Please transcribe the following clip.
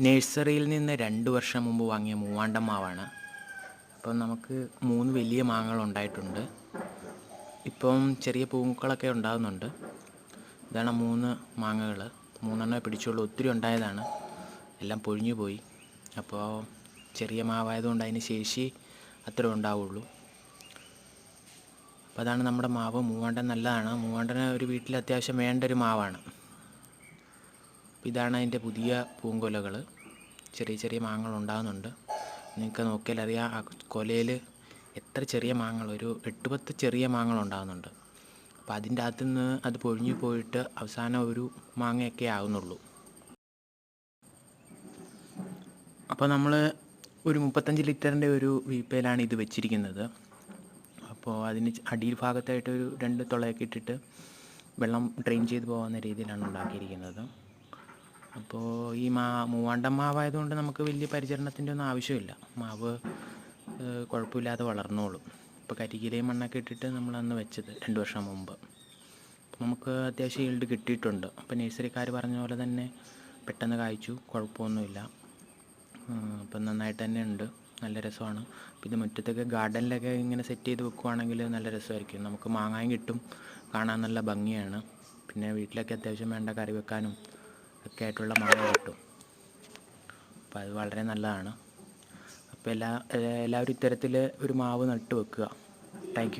നഴ്സറിയിൽ നിന്ന് രണ്ട് വർഷം മുമ്പ് വാങ്ങിയ മൂവാണ്ടം മാവാണ് അപ്പം നമുക്ക് മൂന്ന് വലിയ മാങ്ങകൾ ഉണ്ടായിട്ടുണ്ട്. ഇപ്പം ചെറിയ പൂക്കളൊക്കെ ഉണ്ടാകുന്നുണ്ട്. ഇതാണ് മൂന്ന് മാങ്ങകൾ. മൂന്നെണ്ണം പിടിച്ചുള്ളൂ. ഒത്തിരി ഉണ്ടായതാണ്. എല്ലാം പൊഴിഞ്ഞു പോയി. അപ്പോൾ ചെറിയ മാവായതുകൊണ്ട് അതിന് ശേഷി അത്രേ ഉണ്ടാവുള്ളൂ. അപ്പോൾ അതാണ് നമ്മുടെ മാവ്. മൂവാണ്ടൻ നല്ലതാണ്. മൂവാണ്ടന് ഒരു വീട്ടിൽ അത്യാവശ്യം വേണ്ട ഒരു മാവാണ്. ഇതാണ് അതിന്റെ പുതിയ പൂങ്കൊലകൾ. ചെറിയ ചെറിയ മാങ്ങകൾ ഉണ്ടാകുന്നുണ്ട്. നിങ്ങൾക്ക് നോക്കിയാൽ അറിയാം ആ കൊലയിൽ എത്ര ചെറിയ മാങ്ങകൾ ഒരു എട്ട് പത്ത് ചെറിയ മാങ്ങകൾ ഉണ്ടാകുന്നുണ്ട്. അപ്പോൾ അതിന്റെ അകത്തു നിന്ന് അത് പൊഴിഞ്ഞു പോയിട്ട് അവസാനം ഒരു മാങ്ങയൊക്കെ ആകുന്നുള്ളൂ അപ്പോൾ നമ്മൾ ഒരു മുപ്പത്തഞ്ച് ലിറ്ററിന്റെ ഒരു വീപ്പയിലാണ് ഇത് വെച്ചിരിക്കുന്നത്. അപ്പോൾ അതിന് അടിയിൽ ഭാഗത്തായിട്ട് ഒരു രണ്ട് തുളയൊക്കെ ഇട്ടിട്ട് വെള്ളം ഡ്രെയിൻ ചെയ്ത് പോകുന്ന രീതിയിലാണ് ഉണ്ടാക്കിയിരിക്കുന്നത്. അപ്പോൾ ഈ മാ മൂവാണ്ടം മാവായതുകൊണ്ട് നമുക്ക് വലിയ പരിചരണത്തിന്റെ ഒന്നും ആവശ്യമില്ല. മാവ് കുഴപ്പമില്ലാതെ വളർന്നോളും. ഇപ്പോൾ കരികിലയും മണ്ണൊക്കെ ഇട്ടിട്ട് നമ്മൾ അന്ന് വെച്ചത് രണ്ട് വർഷം മുമ്പ്. നമുക്ക് അത്യാവശ്യം ഈൽഡ് കിട്ടിയിട്ടുണ്ട്. അപ്പോൾ നഴ്സറിക്കാർ പറഞ്ഞ പോലെ തന്നെ പെട്ടെന്ന് കായ്ച്ചു കുഴപ്പമൊന്നുമില്ല. അപ്പം നന്നായിട്ട് തന്നെ ഉണ്ട്. നല്ല രസമാണ്. അപ്പോൾ ഇത് മുറ്റത്തൊക്കെ ഗാർഡനിലൊക്കെ ഇങ്ങനെ സെറ്റ് ചെയ്ത് വെക്കുവാണെങ്കിൽ നല്ല രസമായിരിക്കും. നമുക്ക് മാങ്ങായും കിട്ടും. കാണാൻ നല്ല ഭംഗിയാണ്. പിന്നെ വീട്ടിലൊക്കെ അത്യാവശ്യം വേണ്ട കറി വെക്കാനും ഒക്കെ ആയിട്ടുള്ള മാങ്ങ കിട്ടും. അപ്പോൾ അത് വളരെ നല്ലതാണ്. അപ്പോൾ എല്ലാ എല്ലാവരും ഇത്തരത്തിൽ ഒരു മാവ് നട്ട് വെക്കുക താങ്ക്